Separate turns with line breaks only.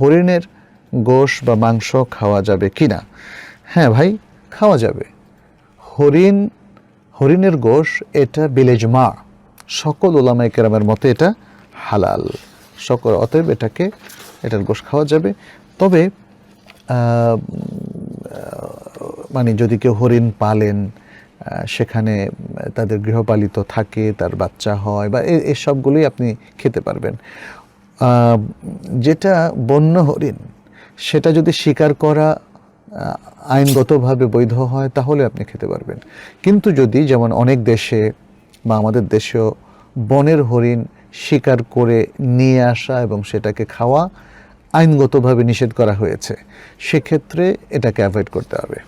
হরিণের গোশ বা মাংস খাওয়া যাবে কি না হ্যাঁ ভাই, খাওয়া যাবে। হরিণ, হরিণের গোশ, এটা বিলেজমা সকল ওলামাই কেরামের মতে এটা হালাল। সকল, অতএব এটাকে, এটার গোশ খাওয়া যাবে। তবে মানে যদি কেউ হরিণ পালেন সেখানে তাদের গৃহপালিত থাকে, তার বাচ্চা হয় বা এসবগুলোই আপনি খেতে পারবেন। যেটা বন্য হরিণ, সেটা যদি শিকার করা আইনগতভাবে বৈধ হয়, তাহলে আপনি খেতে পারবেন। কিন্তু যদি যেমন অনেক দেশে বা আমাদের দেশেও বনের হরিণ শিকার করে নিয়ে আসা এবং সেটাকে খাওয়া আইনগতভাবে নিষেধ করা হয়েছে, সেক্ষেত্রে এটাকে অ্যাভয়েড করতে হবে।